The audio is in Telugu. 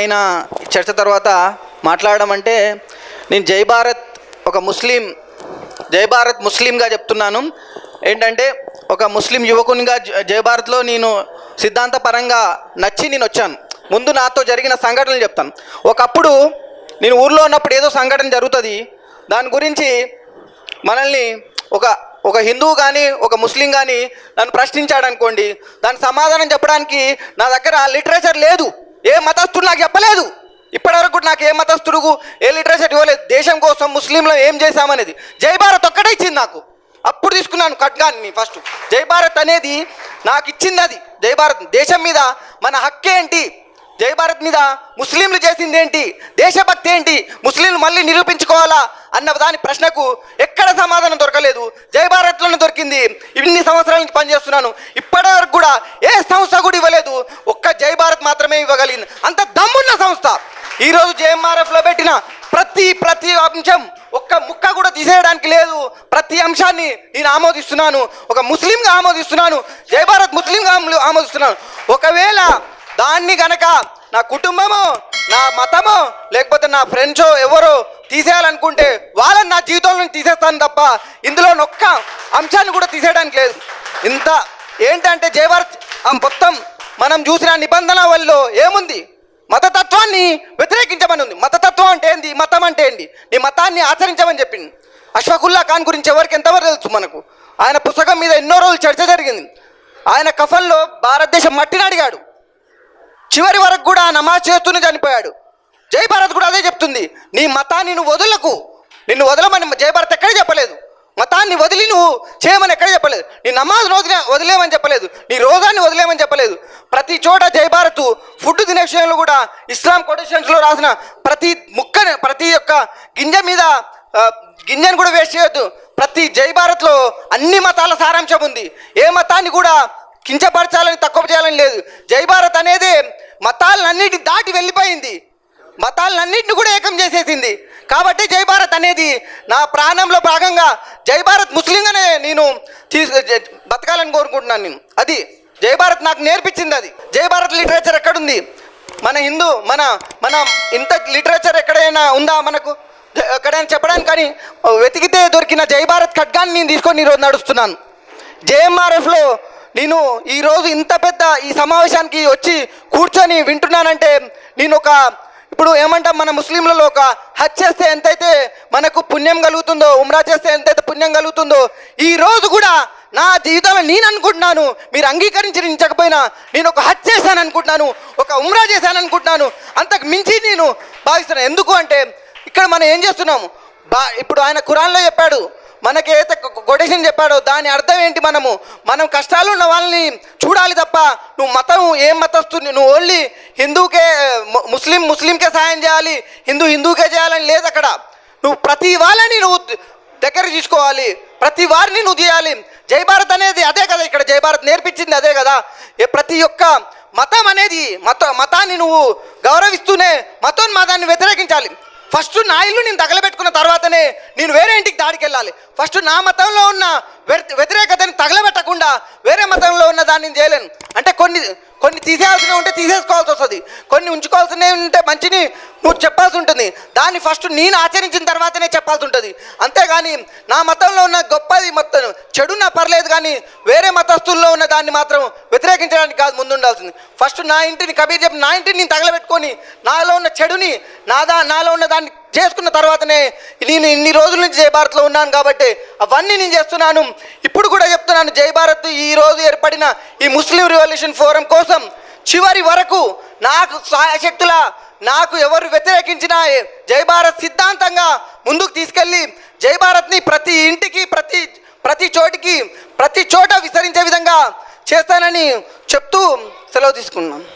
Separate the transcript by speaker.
Speaker 1: మైన చర్చ తర్వాత మాట్లాడడం అంటే నేను జై భారత్ ఒక ముస్లిం జై భారత్ ముస్లింగా చెప్తున్నాను. ఏంటంటే ఒక ముస్లిం యువకునిగా జై భారత్లో నేను సిద్ధాంతపరంగా నచ్చి నేను వచ్చాను. ముందు నాతో జరిగిన సంఘటనలు చెప్తాను. ఒకప్పుడు నేను ఊర్లో ఉన్నప్పుడు ఏదో సంఘటన జరుగుతుంది. దాని గురించి మనల్ని ఒక ఒక హిందువు కానీ ఒక ముస్లిం కానీ నన్ను ప్రశ్నించాడు అనుకోండి దాని సమాధానం చెప్పడానికి నా దగ్గర లిటరేచర్ లేదు. ఏ మతస్థుడు నాకు చెప్పలేదు? ఇప్పటివరకు కూడా నాకు ఏ మతస్థుడుకు ఏ లిటరేచర్ ఇవ్వలేదు. దేశం కోసం ముస్లింలు ఏం చేశామనేది. జై భారత్ ఒక్కటే ఇచ్చింది నాకు. అప్పుడు తీసుకున్నాను ఖడ్గాన్ని ఫస్ట్ జై భారత్ అనేది నాకు ఇచ్చింది అది. జై భారత్ దేశం మీద మన హక్కు ఏంటి? జై భారత్ మీద ముస్లింలు చేసింది ఏంటి? దేశభక్తి ఏంటి? ముస్లింలు మళ్ళీ నిరూపించుకోవాలా అన్న దాని ప్రశ్నకు ఎక్కడ సమాధానం దొరకలేదు. జై భారత్లోనే దొరికింది. ఇన్ని సంవత్సరాల నుంచి పనిచేస్తున్నాను. ఇప్పటి వరకు కూడా ఏ సంస్థ కూడా ఇవ్వలేదు. జై భారత్ మాత్రమే ఇవ్వగలిగింది. అంత దమ్మున్న సంస్థ. ఈరోజు జేఎంఆర్ఎఫ్లో పెట్టిన ప్రతి ప్రతి అంశం ఒక్క ముక్క కూడా తీసేయడానికి లేదు. ప్రతి అంశాన్ని నేను ఆమోదిస్తున్నాను. ఒక ముస్లింగా ఆమోదిస్తున్నాను. జై భారత్ ముస్లింగా ఆమోదిస్తున్నాను. ఒకవేళ దాన్ని గనక నా కుటుంబమో నా మతమో లేకపోతే నా ఫ్రెండ్సో ఎవరో తీసేయాలనుకుంటే వాళ్ళని నా జీవితంలో తీసేస్తాను తప్ప ఇందులో నొక్క అంశాన్ని కూడా తీసేయడానికి లేదు. ఇంత ఏంటంటే జయభారత్ మొత్తం మనం చూసిన నిబంధన వల్ల ఏముంది? మతతత్వాన్ని వ్యతిరేకించమని ఉంది మతతత్వం అంటే ఏంది? మతం అంటే ఏంది? నీ మతాన్ని ఆచరించమని చెప్పింది అష్ఫకుల్లా ఖాన్ గురించి ఎవరికి ఎంతవరకు తెలుసు మనకు? ఆయన పుస్తకం మీద ఎన్నో రోజులు చర్చ జరిగింది. ఆయన కఫల్లో భారతదేశం మట్టిని అడిగాడు. చివరి వరకు కూడా నమాజ్ చేస్తూనే చనిపోయాడు. జై భారత్ కూడా అదే చెప్తుంది. నీ మతాన్ని నువ్వు వదులకు. నిన్ను వదలమని జై భారత్ ఎక్కడ చెప్పలేదు. మతాన్ని వదిలి నువ్వు చేయమని ఎక్కడ చెప్పలేదు. నీ నమాజ్ రోజున వదిలేమని చెప్పలేదు. నీ రోజాన్ని వదిలేమని చెప్పలేదు. ప్రతి చోట జై భారత్ ఫుడ్ తినే విషయంలో కూడా ఇస్లాం కొటేషన్స్లో రాసిన ప్రతి ముక్క ప్రతి ఒక్క గింజ మీద గింజను కూడా వేస్ట్ చేయొద్దు. ప్రతి జై భారత్లో అన్ని మతాల సారాంశం ఉంది. ఏ మతాన్ని కూడా కించపరచాలని తక్కువ చేయాలని లేదు. జై భారత్ అనేది మతాలన్నిటి దాటి వెళ్ళిపోయింది. మతాలన్నింటిని కూడా ఏకం చేసేసింది. కాబట్టి జై భారత్ అనేది నా ప్రాణంలో భాగంగా జై భారత్ ముస్లింగానే నేను తీసు బతకాలని కోరుకుంటున్నాను నేను. అది జై భారత్ నాకు నేర్పించింది అది. జై భారత్ లిటరేచర్ ఎక్కడుంది? మన హిందూ మన మన ఇంత లిటరేచర్ ఎక్కడైనా ఉందా మనకు? ఎక్కడైనా చెప్పడానికి కానీ వెతికితే దొరికిన జై భారత్ ఖడ్గాన్ని నేను తీసుకొని ఈరోజు నడుస్తున్నాను. జేఎంఆర్ఎఫ్లో నేను ఈరోజు ఇంత పెద్ద ఈ సమావేశానికి వచ్చి కూర్చొని వింటున్నానంటే నేను ఒక ఇప్పుడు ఏమంటాం మన ముస్లింలలో ఒక హజ్ చేస్తే ఎంతైతే మనకు పుణ్యం కలుగుతుందో ఉమ్రా చేస్తే ఎంతైతే పుణ్యం కలుగుతుందో ఈ రోజు కూడా నా జీవితంలో నేను అనుకుంటున్నాను. మీరు అంగీకరించకపోయినా నేను ఒక హజ్ చేశాను అనుకుంటున్నాను ఒక ఉమ్రా చేశాను అనుకుంటున్నాను. అంతకు మించి నేను భావిస్తున్నాను ఎందుకు అంటే ఇక్కడ మనం ఏం చేస్తున్నాము బా ఇప్పుడు ఆయన ఖురాన్లో చెప్పాడు మనకేత ఏదైతే కొటేషన్ చెప్పాడో దాని అర్థం ఏంటి మనము? మనం కష్టాలు ఉన్న వాళ్ళని చూడాలి తప్ప నువ్వు మతం ఏం మతస్తుంది నువ్వు ఓన్లీ హిందూకే ము- ముస్లిం ముస్లింకే సాయం చేయాలి హిందూ హిందూకే చేయాలని లేదు అక్కడ. నువ్వు ప్రతి వాళ్ళని నువ్వు దగ్గర తీసుకోవాలి ప్రతి వారిని నువ్వు తీయాలి. జై భారత్ అనేది అదే కదా ఇక్కడ జై భారత్ నేర్పించింది అదే కదా. ఏ ప్రతి ఒక్క మతం అనేది మత మతాన్ని నువ్వు గౌరవిస్తూనే మతోన్మాదాన్ని వ్యతిరేకించాలి. ఫస్ట్ నా ఇల్లు నేను తగలబెట్టుకున్న తర్వాతనే నేను వేరే ఇంటికి దాడికి వెళ్ళాలి ఫస్ట్ నా మతంలో ఉన్న వ్యతి- వ్యతిరేకతని తగలబెట్టకుండా వేరే మతంలో ఉన్న దాన్ని చేయలేను. అంటే కొన్ని కొన్ని తీసేయాల్సినవి ఉంటే తీసేసుకోవాల్సి వస్తుంది. కొన్ని ఉంచుకోవాల్సినవి ఉంటే మంచిని నువ్వు చెప్పాల్సి ఉంటుంది. దాన్ని ఫస్ట్ నేను ఆచరించిన తర్వాతనే చెప్పాల్సి ఉంటుంది. అంతేగాని నా మతంలో ఉన్న గొప్పది మొత్తం చెడున్నా పర్లేదు కానీ వేరే మతస్థుల్లో ఉన్న దాన్ని మాత్రం వ్యతిరేకించడానికి కాదు ముందు ఉండాల్సింది ఫస్ట్ నా ఇంటిని కబీర్ చెప్పి నా ఇంటిని నేను తగలబెట్టుకొని నాలో ఉన్న చెడుని నాదా నాలో ఉన్న దాన్ని చేసుకున్న తర్వాతనే నేను ఇన్ని రోజుల నుంచి జై భారత్లో ఉన్నాను కాబట్టి అవన్నీ నేను చేస్తున్నాను. ఇప్పుడు కూడా చెప్తున్నాను జై భారత్ ఈ రోజు ఏర్పడిన ఈ ముస్లిం రివల్యూషన్ ఫోరం కోసం చివరి వరకు నాకు శక్తుల నాకు ఎవరు వ్యతిరేకించినా జై భారత్ సిద్ధాంతంగా ముందుకు తీసుకెళ్ళి జై భారత్ని ప్రతి ఇంటికి ప్రతి ప్రతి చోటికి ప్రతి చోట విస్తరించే విధంగా చేస్తానని చెప్తూ సెలవు తీసుకున్నాను.